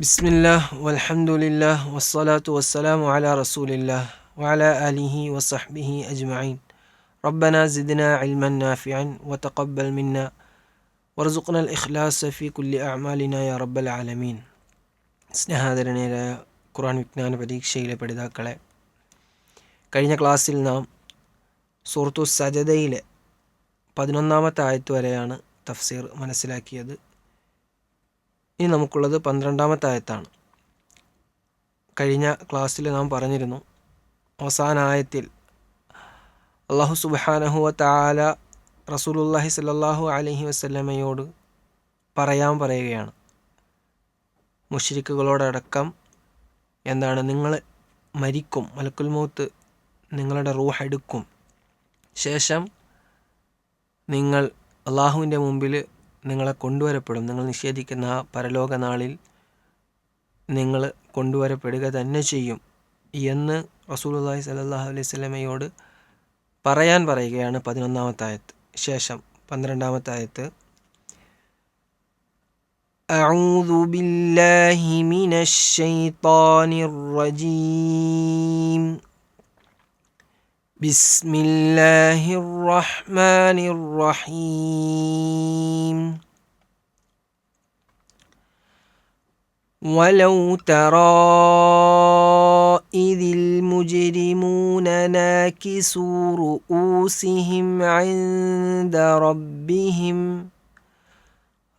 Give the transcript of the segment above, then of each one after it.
ബിസ്മില്ലാഹ് വൽഹംദുലില്ലാഹ് വസ്സലാത്തു വസ്സലാമു അലാ റസൂലില്ലാഹ് വഅലാ ആലിഹി വസഹ്ബിഹി അജ്മഈൻ റബ്ബന സിദ്ന ഇൽമൻ നാഫിഅൻ വതഖബ്ബൽ മിന്ന വർസുഖ്ന അൽ ഇഖ്ലാസ ഫി കുല്ലി അഅമാലിന യാ റബ്ബൽ ആലമീൻ സ്നേഹാദരണീയരായ ഖുർആൻ വിജ്ഞാന പരീക്ഷയിലെ പഠിതാക്കളെ കഴിഞ്ഞ ക്ലാസ്സിൽ നാം സൂറത്തു സജദയിലെ പതിനൊന്നാമത്തെ ആയത്ത് വരെയാണ് തഫ്സീർ മനസ്സിലാക്കിയത് ഇനി നമുക്കുള്ളത് പന്ത്രണ്ടാമത്തെ ആയത്താണ് കഴിഞ്ഞ ക്ലാസ്സിൽ നാം പറഞ്ഞിരുന്നു അവസാന ആയത്തിൽ അള്ളാഹു സുബാനഹുവ താല റസൂലുല്ലാഹി സല്ലാഹു അലഹി വസ്ല്ലമയോട് പറയാൻ പറയുകയാണ് മുഷ്രിക്കുകളോടടക്കം എന്താണ് നിങ്ങൾ മരിക്കും മലക്കുൽ മൗത്ത് നിങ്ങളുടെ റൂഹ് എടുക്കും. ശേഷം നിങ്ങൾ അള്ളാഹുവിന്റെ മുമ്പിൽ നിങ്ങളെ കൊണ്ടുവരപ്പെടും നിങ്ങൾ നിഷേധിക്കുന്ന ആ പരലോക നാളിൽ നിങ്ങൾ കൊണ്ടുവരപ്പെടുക തന്നെ ചെയ്യും എന്ന് റസൂലുള്ളാഹി സ്വല്ലല്ലാഹു അലൈഹി സ്വലമയോട് പറയാൻ പറയുകയാണ് പതിനൊന്നാമത്തെ ആയത്ത് ശേഷം പന്ത്രണ്ടാമത്തെ ആയത്ത് أعوذ بالله من الشيطان الرجيم بسم الله الرحمن الرحيم. ولو ترى إذ المجرمون ناكسوا رؤوسهم عند ربهم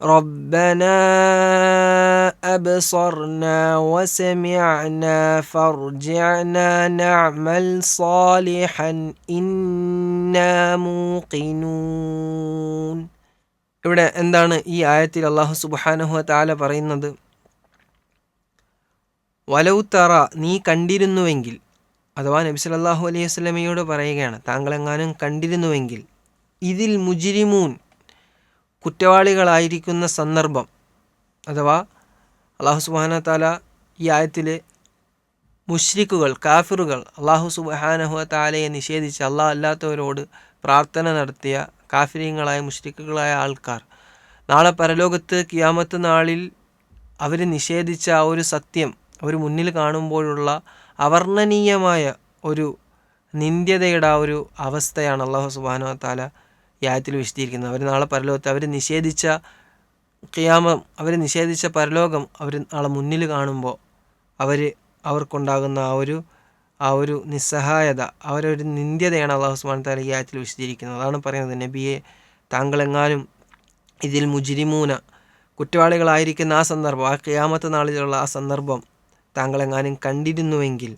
ربنا أبصرنا وسمعنا فارجعنا نعمل صالحا إنا موقنون ഇവിടെ എന്താണ് ഈ ആയത്തിൽ അള്ളാഹു സുബാനഹു താല പറയുന്നത് വലൗത്തറ നീ കണ്ടിരുന്നുവെങ്കിൽ അഥവാ നബി സല്ലല്ലാഹു അലൈഹി വസല്ലമയോട് പറയുകയാണ് താങ്കളെങ്ങാനും കണ്ടിരുന്നുവെങ്കിൽ ഇതിൽ മുജിരിമൂൻ കുറ്റവാളികളായിരിക്കുന്ന സന്ദർഭം അഥവാ അള്ളാഹു സുബാന താല ഈ ആയത്തിൽ മുഷ്രിക്കുകൾ കാഫിറുകൾ അള്ളാഹു സുബാനഹു താലയെ നിഷേധിച്ച് അള്ളാഹ് അല്ലാത്തവരോട് പ്രാർത്ഥന നടത്തിയ കാഫിര്യങ്ങളായ മുഷ്രിക്കുകളായ ആൾക്കാർ. നാളെ പരലോകത്ത് കിയാമത്ത് നാളിൽ അവർ നിഷേധിച്ച ആ ഒരു സത്യം അവർ മുന്നിൽ കാണുമ്പോഴുള്ള അവർണനീയമായ ഒരു നിന്ദ്യതയുടെ ആ ഒരു അവസ്ഥയാണ് അള്ളാഹു സുബാനോ താല യാത്തിൽ വിശദീകരിക്കുന്നത്. അവർ നാളെ പരലോകത്ത് അവർ നിഷേധിച്ച കിയാമം അവർ നിഷേധിച്ച പരലോകം അവർ നാളെ മുന്നിൽ കാണുമ്പോൾ അവർ അവർക്കുണ്ടാകുന്ന ആ ഒരു ആ ഒരു നിസ്സഹായത അവരൊരു നിന്ദ്യതയാണ് അള്ളാഹു സുബാൻ താല ഈ ആയത്തിൽ വിശദീകരിക്കുന്നത്. അതാണ് പറയുന്നത് നബിയെ താങ്കളെങ്ങാനും ഇതിൽ മുജിരിമൂന കുറ്റവാളികളായിരിക്കുന്ന ആ സന്ദർഭം ആ ക്യാമത്തെ നാളിലുള്ള ആ സന്ദർഭം താങ്കളെങ്ങാനും കണ്ടിരുന്നുവെങ്കിൽ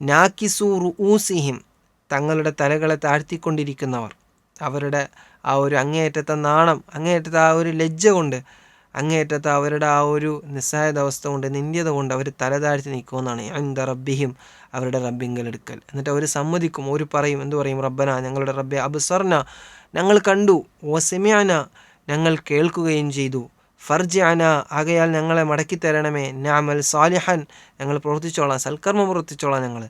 നാക്കിസു റുഊസിഹിം തങ്ങളുടെ തലകളെ താഴ്ത്തിക്കൊണ്ടിരിക്കുന്നവർ അവരുടെ ആ ഒരു അങ്ങേയറ്റത്തെ നാണം അങ്ങേയറ്റത്തെ ആ ഒരു ലജ്ജ കൊണ്ട് അങ്ങേയറ്റത്തെ അവരുടെ ആ ഒരു നിസ്സഹായത അവസ്ഥ കൊണ്ട് നിന്ദ്യത കൊണ്ട് അവർ തലതാഴ്ത്തി നിൽക്കുമെന്നാണ് എന്താ റബ്ബിഹിം അവരുടെ റബ്ബിങ്കലെടുക്കൽ. എന്നിട്ട് അവർ സമ്മതിക്കും ഒരു പറയും എന്തു പറയും? റബ്ബന ഞങ്ങളുടെ റബ്ബെ അബ്സർന ഞങ്ങൾ കണ്ടു ഓസെമ്യാന ഞങ്ങൾ കേൾക്കുകയും ചെയ്തു. ഫർജാന ആകയാൽ ഞങ്ങളെ മടക്കി തരണമേ നാമൽ സാലിഹൻ ഞങ്ങൾ പ്രവർത്തിച്ചോളാം സൽക്കർമ്മം പ്രവർത്തിച്ചോളാം ഞങ്ങൾ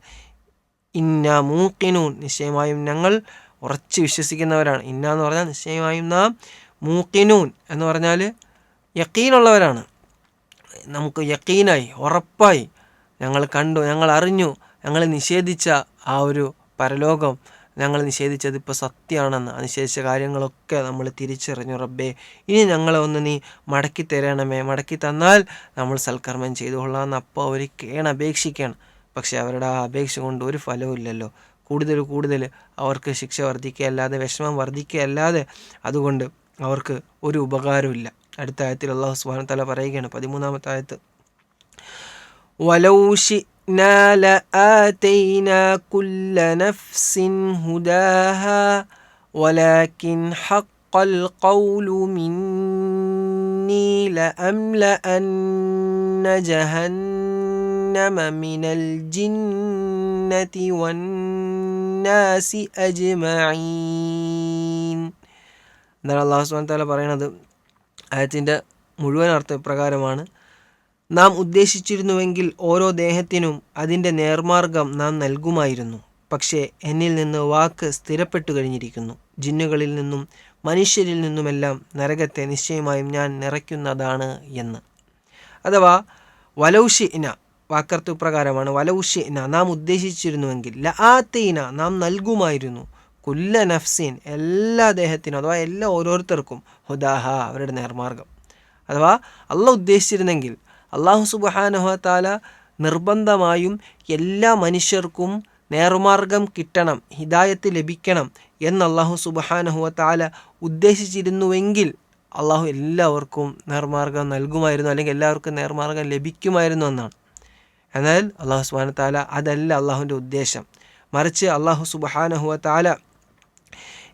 ഇന്ന മൂക്കിനു നിശ്ചയമായും ഞങ്ങൾ ഉറച്ച് വിശ്വസിക്കുന്നവരാണ്. ഇന്ന എന്ന് പറഞ്ഞാൽ നിശ്ചയമായും നാം മൂക്കിനൂൻ എന്ന് പറഞ്ഞാൽ യക്കീനുള്ളവരാണ്. നമുക്ക് യക്കീനായി ഉറപ്പായി ഞങ്ങൾ കണ്ടു ഞങ്ങൾ അറിഞ്ഞു ഞങ്ങൾ നിഷേധിച്ച ആ ഒരു പരലോകം ഞങ്ങൾ നിഷേധിച്ചത് ഇപ്പോൾ സത്യമാണെന്ന് നിഷേധിച്ച കാര്യങ്ങളൊക്കെ നമ്മൾ തിരിച്ചറിഞ്ഞു. റബ്ബേ ഇനി ഞങ്ങളെ ഒന്ന് നീ മടക്കി തരണമേ. മടക്കി തന്നാൽ നമ്മൾ സൽക്കർമ്മം ചെയ്തു കൊള്ളാമെന്ന് അപ്പോൾ അവർ കേണപേക്ഷിക്കണം. പക്ഷേ അവരുടെ ആ അപേക്ഷ കൊണ്ട് ഒരു ഫലവും ഇല്ലല്ലോ. കൂടുതൽ കൂടുതൽ അവർക്ക് ശിക്ഷ വർദ്ധിക്കുകയല്ലാതെ വിഷമം വർദ്ധിക്കുകയല്ലാതെ അതുകൊണ്ട് അവർക്ക് ഒരു ഉപകാരമില്ല അടുത്ത ആയത്തിൽ അള്ളാഹു സുബാന തല പറയുകയാണ് പതിമൂന്നാമത്തെ ആയത്ത് വലൗഷി لآتينا كل نفس هداها ولكن حق القول مني لأملأن جهنم من الجنة والناس أجمعين എന്താണ് അള്ളാഹു സുബാൻ താല പറയണത് ആയത്തിൻ്റെ മുഴുവൻ അർത്ഥം ഇപ്രകാരമാണ് നാം ഉദ്ദേശിച്ചിരുന്നുവെങ്കിൽ ഓരോ ദേഹത്തിനും അതിൻ്റെ നേർമാർഗം നാം നൽകുമായിരുന്നു പക്ഷേ എന്നിൽ നിന്ന് വാക്ക് സ്ഥിരപ്പെട്ടു കഴിഞ്ഞിരിക്കുന്നു ജിന്നുകളിൽ നിന്നും മനുഷ്യരിൽ നിന്നുമെല്ലാം നരകത്തെ നിശ്ചയമായും ഞാൻ നിറയ്ക്കുന്നതാണ് എന്ന് അഥവാ വലൗഷിന വാക്കർത്തു പ്രകാരമാണ്. വലൗഷിന നാം ഉദ്ദേശിച്ചിരുന്നുവെങ്കിൽ ല ആത്തീന നാം നൽകുമായിരുന്നു. കുല്ല നഫ്സീൻ എല്ലാ ദേഹത്തിനും അഥവാ എല്ലാ ഓരോരുത്തർക്കും ഹുദാഹ അവരുടെ നേർമാർഗം. അഥവാ അള്ള ഉദ്ദേശിച്ചിരുന്നെങ്കിൽ അള്ളാഹു സുബാനുഹത്താല താല നിർബന്ധമായും എല്ലാ മനുഷ്യർക്കും നേർമാർഗം കിട്ടണം ഹിദായത്ത് ലഭിക്കണം എന്ന് അള്ളാഹു സുബഹാനഹുവ താല ഉദ്ദേശിച്ചിരുന്നുവെങ്കിൽ അള്ളാഹു എല്ലാവർക്കും നേർമാർഗം നൽകുമായിരുന്നു അല്ലെങ്കിൽ എല്ലാവർക്കും നേർമാർഗം ലഭിക്കുമായിരുന്നു എന്നാണ്. എന്നാൽ അള്ളാഹു സുബാന താല അതല്ല അള്ളാഹുവിന്റെ ഉദ്ദേശം. മറിച്ച് അള്ളാഹു സുബാനഹുവ താല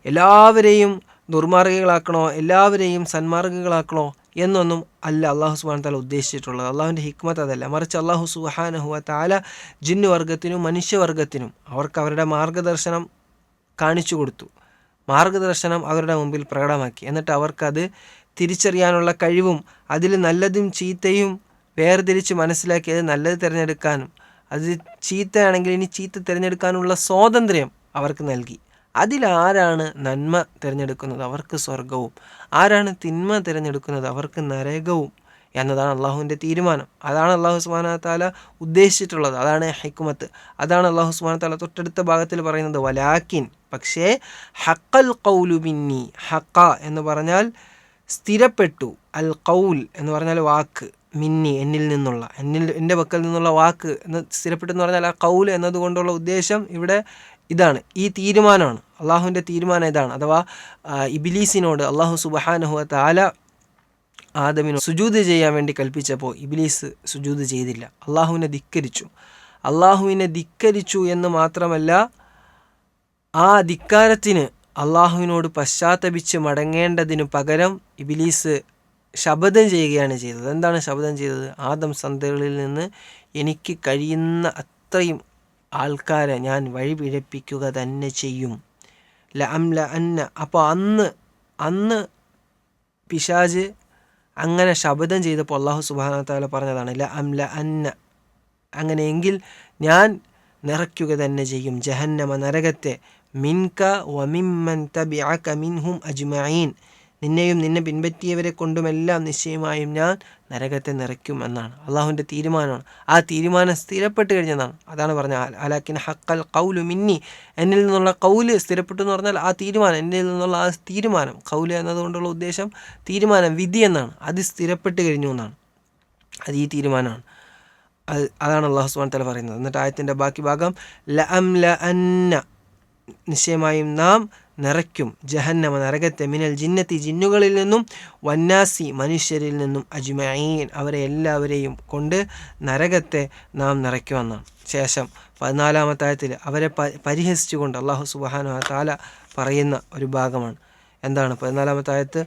എല്ലാവരെയും ദുർമാർഗികളാക്കണോ എല്ലാവരെയും സന്മാർഗികളാക്കണോ എന്നൊന്നും അല്ല അള്ളാഹു സുബാൻ താല ഉദ്ദേശിച്ചിട്ടുള്ളത്. അള്ളാഹുവിന്റെ ഹിക്മത്ത് അതല്ല. മറിച്ച് അള്ളാഹു സുബാനഹുവ താല ജിന്നുവർഗത്തിനും മനുഷ്യവർഗത്തിനും അവർക്ക് അവരുടെ മാർഗദർശനം കാണിച്ചു കൊടുത്തു. മാർഗദർശനം അവരുടെ മുമ്പിൽ പ്രകടമാക്കി. എന്നിട്ട് അവർക്കത് തിരിച്ചറിയാനുള്ള കഴിവും അതിൽ നല്ലതും ചീത്തയും വേർതിരിച്ച് മനസ്സിലാക്കി അത് നല്ലത് തിരഞ്ഞെടുക്കാനും അത് ചീത്തയാണെങ്കിൽ ഇനി ചീത്ത തിരഞ്ഞെടുക്കാനുള്ള സ്വാതന്ത്ര്യം അവർക്ക് നൽകി. അതിലാരാണ് നന്മ തിരഞ്ഞെടുക്കുന്നത്? അവർക്ക് സ്വർഗവും ആരാണ് തിന്മ തിരഞ്ഞെടുക്കുന്നത്? അവർക്ക് നരകവും എന്നതാണ് അള്ളാഹുവിന്റെ തീരുമാനം. അതാണ് അള്ളാഹു സുബാന താല ഉദ്ദേശിച്ചിട്ടുള്ളത്. അതാണ് ഹൈക്കുമത്ത് അതാണ് അള്ളാഹു സുബാന താല തൊട്ടടുത്ത ഭാഗത്തിൽ പറയുന്നത് വലാക്കിൻ. പക്ഷേ ഹക്കൽ കൗലു മിന്നി ഹക്ക എന്ന് പറഞ്ഞാൽ സ്ഥിരപ്പെട്ടു അൽ കൗൽ എന്ന് പറഞ്ഞാൽ വാക്ക്. മിന്നി എന്നിൽ നിന്നുള്ള എന്നിൽ എന്റെ പക്കൽ നിന്നുള്ള വാക്ക് എന്ന് സ്ഥിരപ്പെട്ടെന്ന് പറഞ്ഞാൽ ആ കൗൽ എന്നതുകൊണ്ടുള്ള ഉദ്ദേശം ഇവിടെ ഇതാണ്. ഈ തീരുമാനമാണ്. അള്ളാഹുവിന്റെ തീരുമാനം ഇതാണ്. അഥവാ ഇബിലീസിനോട് അള്ളാഹു സുബഹാനഹു താല ആദമിനോ സുജൂത് ചെയ്യാൻ വേണ്ടി കൽപ്പിച്ചപ്പോൾ ഇബിലീസ് സുജൂത് ചെയ്തില്ല. അള്ളാഹുവിനെ ധിക്കരിച്ചു. അള്ളാഹുവിനെ ധിക്കരിച്ചു എന്ന് മാത്രമല്ല ആ ധിക്കാരത്തിന് അള്ളാഹുവിനോട് പശ്ചാത്തപിച്ച് മടങ്ങേണ്ടതിനു പകരം ഇബിലീസ് ശപഥം ചെയ്യുകയാണ് ചെയ്തത്. എന്താണ് ശപഥം ചെയ്തത്? ആദം സന്തകളിൽ നിന്ന് എനിക്ക് കഴിയുന്ന അത്രയും ആൾക്കാരെ ഞാൻ വഴിപിഴപ്പിക്കുക തന്നെ ചെയ്യും. ല അം ല അന്ന അപ്പോൾ അന്ന് അന്ന് പിശാജ് അങ്ങനെ ശബ്ദം ചെയ്തപ്പോൾ അള്ളാഹു സുബാന താല പറഞ്ഞതാണ് ല അം ല അന്ന അങ്ങനെയെങ്കിൽ ഞാൻ നിറയ്ക്കുക തന്നെ ചെയ്യും. ജഹന്നമ നരകത്തെ മിൻക വമിമ്മൻ തബിഅക മിൻഹും അജ്മഈൻ. നിന്നെയും നിന്നെ പിൻപറ്റിയവരെ കൊണ്ടുമെല്ലാം നിശ്ചയമായും ഞാൻ നരകത്തെ നിറയ്ക്കും എന്നാണ്. അള്ളാഹുവിന്റെ തീരുമാനമാണ്. ആ തീരുമാനം സ്ഥിരപ്പെട്ട് കഴിഞ്ഞതാണ്. അതാണ് പറഞ്ഞത്. അലാക്കിൻ ഹക്കൽ കൗലു മിന്നി. എന്നിൽ നിന്നുള്ള കൗൽ സ്ഥിരപ്പെട്ടു എന്ന് പറഞ്ഞാൽ ആ തീരുമാനം എന്നിൽ നിന്നുള്ള ആ തീരുമാനം. കൗൽ എന്നതുകൊണ്ടുള്ള ഉദ്ദേശം തീരുമാനം വിധി എന്നാണ്. അത് സ്ഥിരപ്പെട്ട് കഴിഞ്ഞു എന്നാണ്. അത് ഈ തീരുമാനമാണ്. അത് അതാണ് അള്ളാഹു സുബാൻ തല പറയുന്നത്. എന്നിട്ട് ആയത്തിന്റെ ബാക്കി ഭാഗം ല അം ല അന്ന. നിശ്ചയമായും നാം നിറയ്ക്കും ജഹന്നമ നരകത്തെ മിനൽ ജിന്നത്തി ജിന്നുകളിൽ നിന്നും വന്നാസി മനുഷ്യരിൽ നിന്നും അജ്മഈൻ അവരെ എല്ലാവരെയും കൊണ്ട് നരകത്തെ നാം നിറയ്ക്കുമെന്നാണ് ശേഷം പതിനാലാമത്തായത്തിൽ അവരെ പരിഹസിച്ചുകൊണ്ട് അള്ളാഹു സുബാനു താല പറയുന്ന ഒരു ഭാഗമാണ് എന്താണ് പതിനാലാമത്തായത്ത്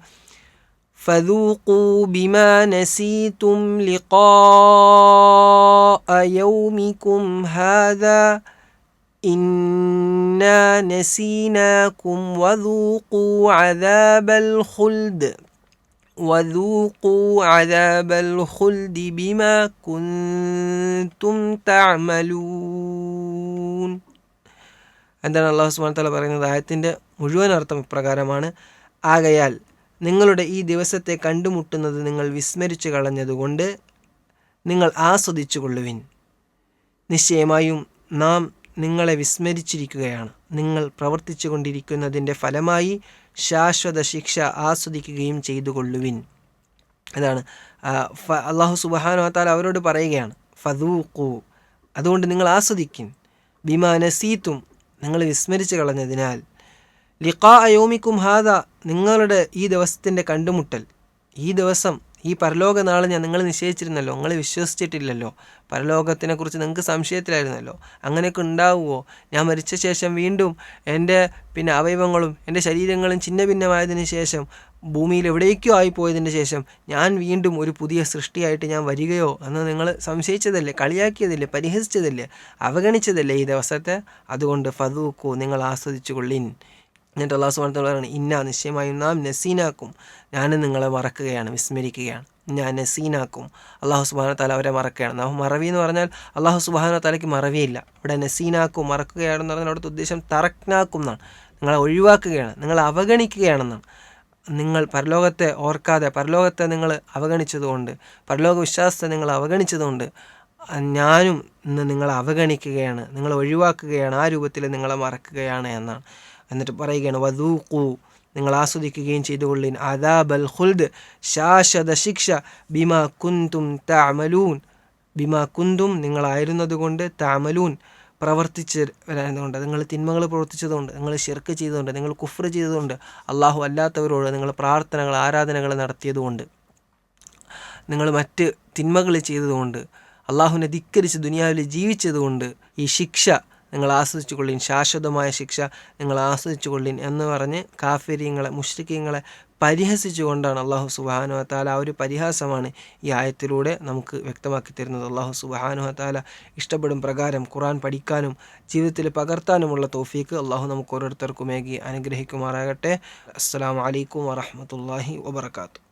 فذوقوا بما نسيتم لقاء يومكم هذا إنا نسيناكم وذوقوا عذاب الخلد وذوقوا عذاب الخلد بما كنتم تعملون എന്താണ് അള്ളാഹു സുബാൻ തല പറയുന്നത് ആയത്തിൻ്റെ മുഴുവൻ അർത്ഥം ഇപ്രകാരമാണ് ആകയാൽ നിങ്ങളുടെ ഈ ദിവസത്തെ കണ്ടുമുട്ടുന്നത് നിങ്ങൾ വിസ്മരിച്ചു കളഞ്ഞതുകൊണ്ട് നിങ്ങൾ ആസ്വദിച്ചു കൊള്ളുവിൻ നിശ്ചയമായും നാം നിങ്ങളെ വിസ്മരിച്ചിരിക്കുകയാണ്. നിങ്ങൾ പ്രവർത്തിച്ചു കൊണ്ടിരിക്കുന്നതിന്റെ ഫലമായി ശാശ്വത ശിക്ഷ ആസ്വദിക്കുകയും ചെയ്തു കൊള്ളുവിൻ അതാണ് അള്ളാഹു സുബാനുവത്താൽ അവരോട് പറയുകയാണ് ഫതൂക്കു അതുകൊണ്ട് നിങ്ങൾ ആസ്വദിക്കിൻ ബിമാ നസീത്തും നിങ്ങൾ വിസ്മരിച്ചു കളഞ്ഞതിനാൽ ലിഖാ അയോമിക്കും ഹാദ. നിങ്ങളുടെ ഈ ദിവസത്തിന്റെ കണ്ടുമുട്ടൽ ഈ ദിവസം ഈ പരലോക നാളെ ഞാൻ നിങ്ങൾ നിശ്ചയിച്ചിരുന്നല്ലോ നിങ്ങൾ വിശ്വസിച്ചിട്ടില്ലല്ലോ. പരലോകത്തിനെക്കുറിച്ച് നിങ്ങൾക്ക് സംശയത്തിലായിരുന്നല്ലോ. അങ്ങനെയൊക്കെ ഉണ്ടാവുമോ ഞാൻ മരിച്ച ശേഷം വീണ്ടും എന്റെ പിന്നെ അവയവങ്ങളും എന്റെ ശരീരങ്ങളും ചിന്ന ഭിന്നമായതിനു ശേഷം ഭൂമിയിൽ എവിടേക്കോ ആയിപ്പോയതിന് ശേഷം ഞാൻ വീണ്ടും ഒരു പുതിയ സൃഷ്ടിയായിട്ട് ഞാൻ വരികയോ എന്ന് നിങ്ങൾ സംശയിച്ചതല്ലേ കളിയാക്കിയതല്ലേ പരിഹസിച്ചതല്ലേ അവഗണിച്ചതല്ലേ ഈ ദിവസത്തെ? അതുകൊണ്ട് ഫതൂക്കു നിങ്ങൾ ആസ്വദിച്ചു കൊള്ളിൻ എന്നിട്ട് അള്ളാഹു സുബാനത്തോട് പറയുന്നത് ഇന്ന നിശ്ചയമായും നാം നസീനാക്കും. ഞാൻ നിങ്ങളെ മറക്കുകയാണ് വിസ്മരിക്കുകയാണ്. ഞാൻ നസീനാക്കും. അള്ളാഹു സുബാന താല അവരെ മറക്കുകയാണ്. നാം മറവി എന്ന് പറഞ്ഞാൽ അള്ളാഹു സുബാന താലയ്ക്ക് മറവിയില്ല ഇവിടെ നസീനാക്കും മറക്കുകയാണെന്ന് പറഞ്ഞാൽ അവിടുത്തെ ഉദ്ദേശം തറക്നാക്കും എന്നാണ്. നിങ്ങളെ ഒഴിവാക്കുകയാണ് നിങ്ങളെ അവഗണിക്കുകയാണെന്നാണ്. നിങ്ങൾ പരലോകത്തെ ഓർക്കാതെ പരലോകത്തെ നിങ്ങൾ അവഗണിച്ചതുകൊണ്ട് പരലോക വിശ്വാസത്തെ നിങ്ങൾ അവഗണിച്ചതുകൊണ്ട് ഞാനും ഇന്ന് നിങ്ങളെ അവഗണിക്കുകയാണ് നിങ്ങളെ ഒഴിവാക്കുകയാണ് ആ രൂപത്തിൽ നിങ്ങളെ മറക്കുകയാണ് എന്നാണ്. എന്നിട്ട് പറയുകയാണ് വധൂക്കു നിങ്ങൾ ആസ്വദിക്കുകയും ചെയ്തുകൊള്ളിൻ അദാബൽ ഖുൽദ് ശാശ്വത ശിക്ഷ ബിമാ കുന്തും തഅമലൂൻ ബിമാ കുന്തും നിങ്ങളായിരുന്നതുകൊണ്ട് താമലൂൻ പ്രവർത്തിച്ച് വരാനുകൊണ്ട് നിങ്ങൾ തിന്മകൾ പ്രവർത്തിച്ചതുകൊണ്ട് നിങ്ങൾ ഷിർക്ക് ചെയ്തതുകൊണ്ട് നിങ്ങൾ കുഫ്ർ ചെയ്തതുകൊണ്ട് അള്ളാഹു അല്ലാത്തവരോട് നിങ്ങൾ പ്രാർത്ഥനകൾ ആരാധനകൾ നടത്തിയതുകൊണ്ട് നിങ്ങൾ മറ്റ് തിന്മകൾ ചെയ്തതുകൊണ്ട് അള്ളാഹുവിനെ ധിക്കരിച്ച് ദുനിയാവിൽ ജീവിച്ചതുകൊണ്ട് ഈ ശിക്ഷ നിങ്ങൾ ആസ്വദിച്ചു കൊള്ളിൻ ശാശ്വതമായ ശിക്ഷ നിങ്ങൾ ആസ്വദിച്ചു എന്ന് പറഞ്ഞ് കാഫര്യങ്ങളെ മുഷ്രിക്കങ്ങളെ പരിഹസിച്ചുകൊണ്ടാണ് അള്ളാഹു സുബാനു താല ആ ഒരു പരിഹാസമാണ് ഈ ആയത്തിലൂടെ നമുക്ക് വ്യക്തമാക്കി തരുന്നത്. അള്ളാഹു സുബാനു താല ഇഷ്ടപ്പെടും പ്രകാരം ഖുറാൻ പഠിക്കാനും ജീവിതത്തിൽ പകർത്താനുമുള്ള തോഫീക്ക് അള്ളാഹു നമുക്ക് ഓരോരുത്തർക്കുമേകി അനുഗ്രഹിക്കുമാറാകട്ടെ. അസ്സാം വലൈക്കും വാഹമത്തല്ലാഹി വാബർക്കാത്തു